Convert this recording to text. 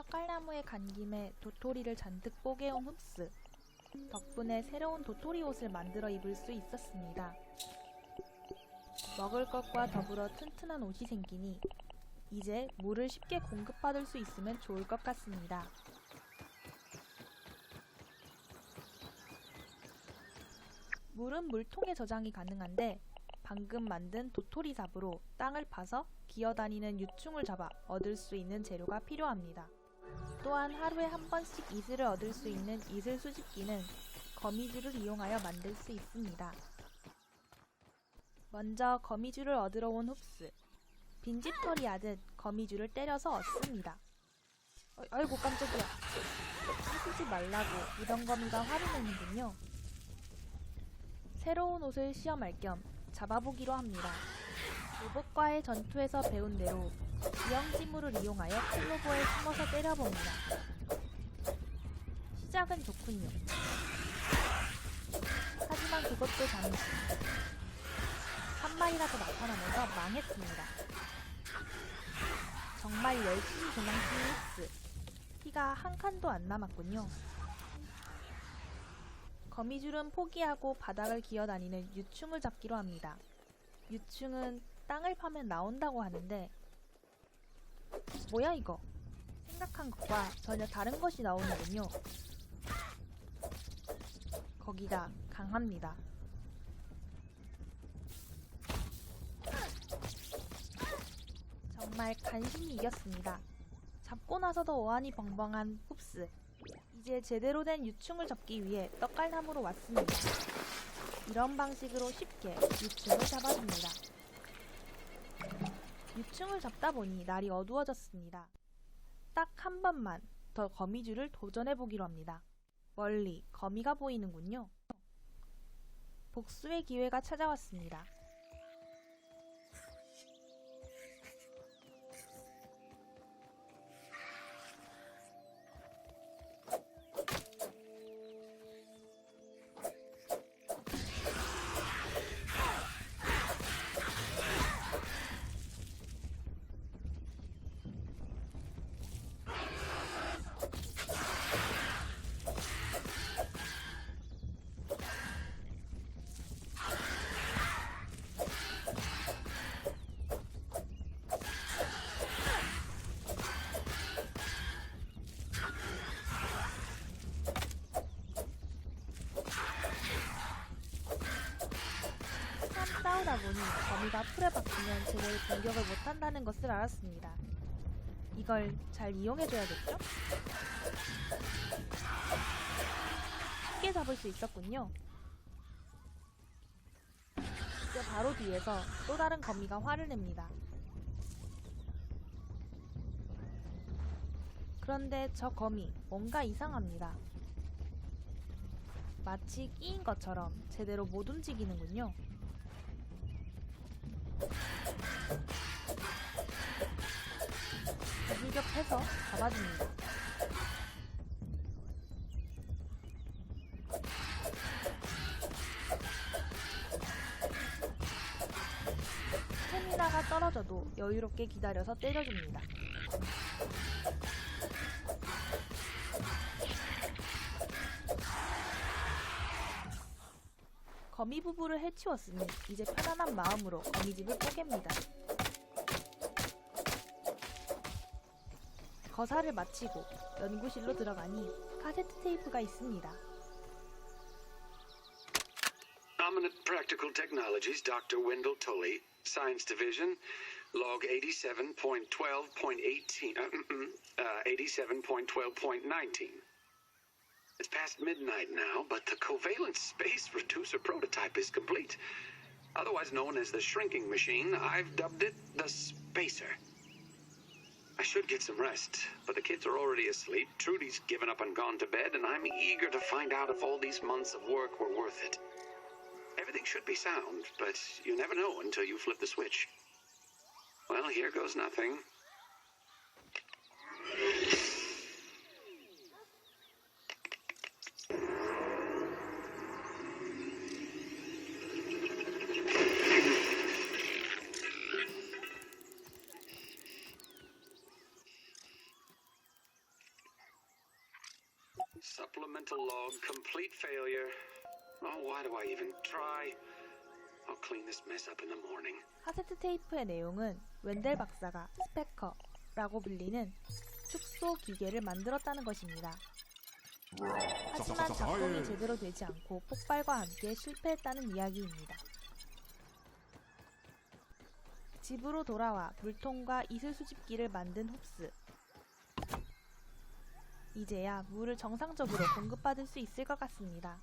떡갈나무에 간 김에 도토리를 잔뜩 뽀개온 흡스. 덕분에 새로운 도토리 옷을 만들어 입을 수 있었습니다. 먹을 것과 더불어 튼튼한 옷이 생기니 이제 물을 쉽게 공급받을 수 있으면 좋을 것 같습니다. 물은 물통에 저장이 가능한데 방금 만든 도토리 삽으로 땅을 파서 기어다니는 유충을 잡아 얻을 수 있는 재료가 필요합니다. 또한 하루에 한 번씩 이슬을 얻을 수 있는 이슬 수집기는 거미줄을 이용하여 만들 수 있습니다. 먼저 거미줄을 얻으러 온 흡스. 빈집털이 하듯 거미줄을 때려서 얻습니다. 어, 아이고 깜짝이야. 쓰지 말라고 이런 거미가 화를 내는군요. 새로운 옷을 시험할 겸 잡아보기로 합니다. 로봇과의 전투에서 배운 대로 지형지물을 이용하여 클로버에 숨어서 때려봅니다. 시작은 좋군요. 하지만 그것도 잠시 한 마리라도 나타나면서 망했습니다. 정말 열심히 도망치는 흡스. 피가 한 칸도 안 남았군요. 거미줄은 포기하고 바닥을 기어다니는 유충을 잡기로 합니다. 유충은 땅을 파면 나온다고 하는데 뭐야 이거? 생각한 것과 전혀 다른 것이 나오는군요. 거기가 강합니다. 정말 간신히 이겼습니다. 잡고 나서도 어안이 벙벙한 흡스. 이제 제대로 된 유충을 잡기 위해 떡갈나무로 왔습니다. 이런 방식으로 쉽게 유충을 잡아줍니다. 유충을 잡다 보니 날이 어두워졌습니다. 딱 한 번만 더 거미줄을 도전해 보기로 합니다. 멀리 거미가 보이는군요. 복수의 기회가 찾아왔습니다. 싸우다 보니 거미가 풀에 박히면 제대로 공격을 못한다는 것을 알았습니다. 이걸 잘 이용해줘야겠죠? 쉽게 잡을 수 있었군요. 이제 바로 뒤에서 또 다른 거미가 화를 냅니다. 그런데 저 거미 뭔가 이상합니다. 마치 끼인 것처럼 제대로 못 움직이는군요. 불격해서 잡아줍니다. 스태미나가 떨어져도 여유롭게 기다려서 때려줍니다. 거미 부부를 해치웠으니 이제 편안한 마음으로 거미집을 뽀갭니다. 거사를 마치고 연구실로 들어가니 카세트 테이프가 있습니다. Dominant Practical Technologies, Dr. Wendell Tully, Science Division, log 87.12.18, uh, mm-mm, uh, 87.12.19. It's past midnight now, but the covalent space reducer prototype is complete. Otherwise known as the shrinking machine, I've dubbed it the Spacer. I should get some rest, but the kids are already asleep. Trudy's given up and gone to bed, and I'm eager to find out if all these months of work were worth it. Everything should be sound, but you never know until you flip the switch. Well, here goes nothing. Supplemental log complete failure. Oh, why do I even try? I'll clean this mess up in the morning. 카세트 테이프의 내용은 웬델 박사가 스페커라고 불리는 축소 기계를 만들었다는 것입니다. 하지만 작동이 제대로 되지 않고 폭발과 함께 실패했다는 이야기입니다. 집으로 돌아와 물통과 이슬 수집기를 만든 홉스. 이제야 물을 정상적으로 공급받을 수 있을 것 같습니다.